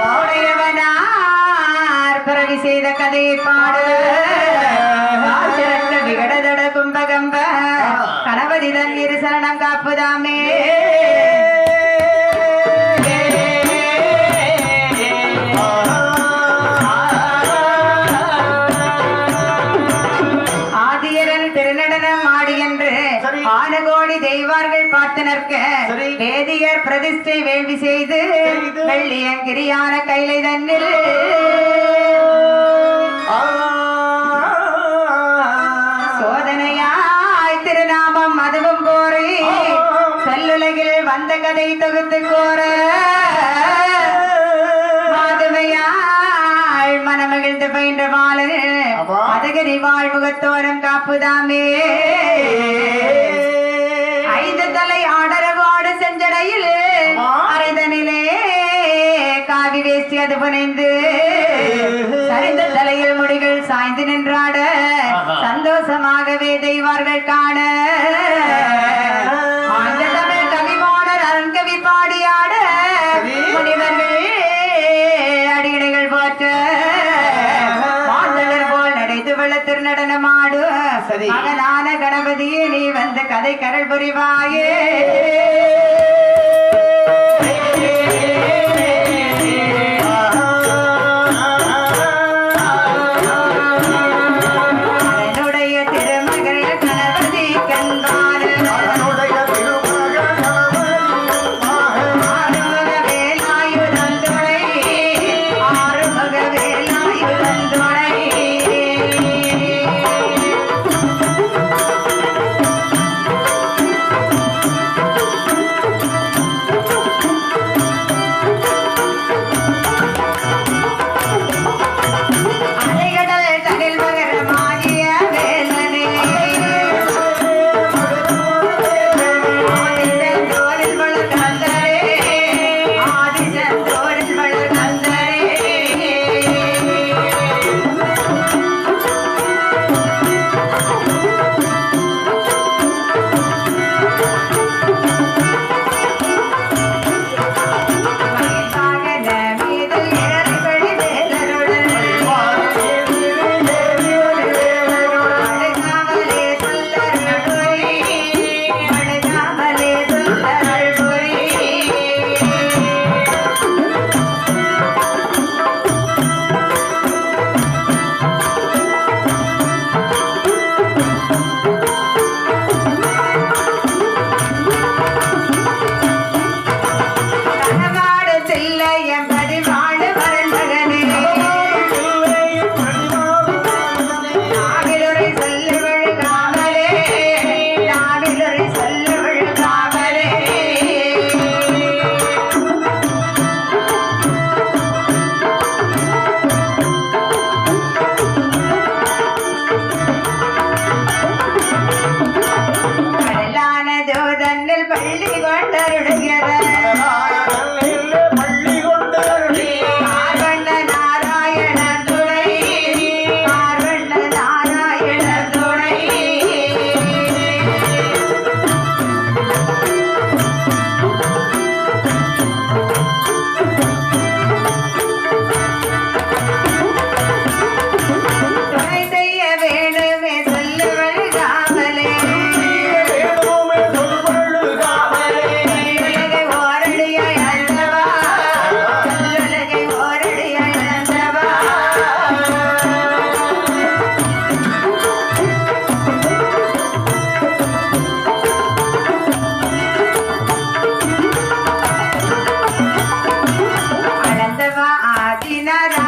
உடையவனார் பிறவி செய்த கதையை பாடு சிறந்த விகடதட கும்பகம்ப கணபதி தண்ணீர் சரணம் காப்புதாமே ஆதியரன் திருநடனம் ஆடி என்று. ஆனகோடி தெய்வார்கள் பார்த்து நிற்க. வேதியர் பிரதிஷ்டை வேள்வி செய்து. வெள்ளியங்கிரியான கைலை தன்னில். சோதனையாய் திருநாமம் அதுவும் கோரி செல்லுலகில் வந்த கதை தொகுத்து கோர மாதுமையாய் மனமகிழ்ந்து பயின்ற ஆமா. மதகரி வாழ்முகத்தோரம் காப்புதாமே. காவி வேஷ்டி அது புனைந்து சரிந்த தலையில் முடிகள் சாய்ந்து நின்றாட. சந்தோஷமாகவே தெய்வார்கள் காண தமிழ் கவிமாடர் அருண்கவி பாடியாட. முனிவர்கள் அடிகடைகள் போற்ற மாந்தளர் போல் நடைத்து. மகனான கணபதியே நீ வந்து கதை கரல் புரிவாயே ಮಿಲರಾ